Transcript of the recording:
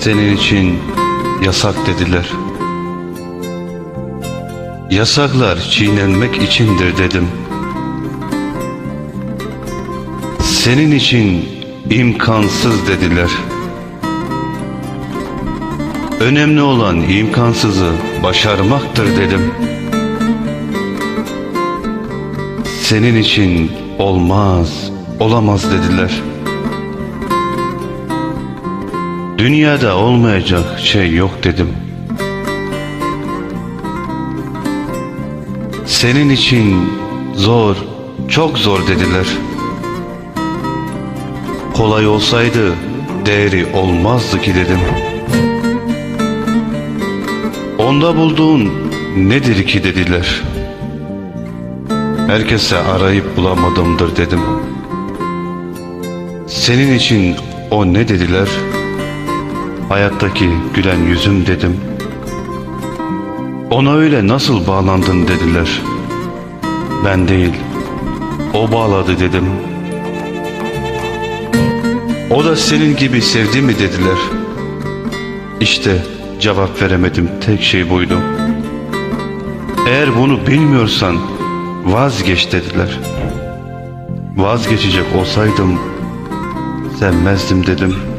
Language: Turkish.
Senin için yasak dediler. Yasaklar çiğnenmek içindir dedim. Senin için imkansız dediler. Önemli olan imkansızı başarmaktır dedim. Senin için olmaz, olamaz dediler. Dünyada olmayacak şey yok dedim. Senin için zor, çok zor dediler. Kolay olsaydı değeri olmazdı ki dedim. Onda bulduğun nedir ki dediler. Herkese arayıp bulamadımdır dedim. Senin için o ne dediler? Hayattaki gülen yüzüm dedim. Ona öyle nasıl bağlandın dediler. Ben değil, o bağladı dedim. O da senin gibi sevdi mi dediler. İşte cevap veremedim tek şey buydu. Eğer bunu bilmiyorsan vazgeç dediler. Vazgeçecek olsaydım sevmezdim dedim.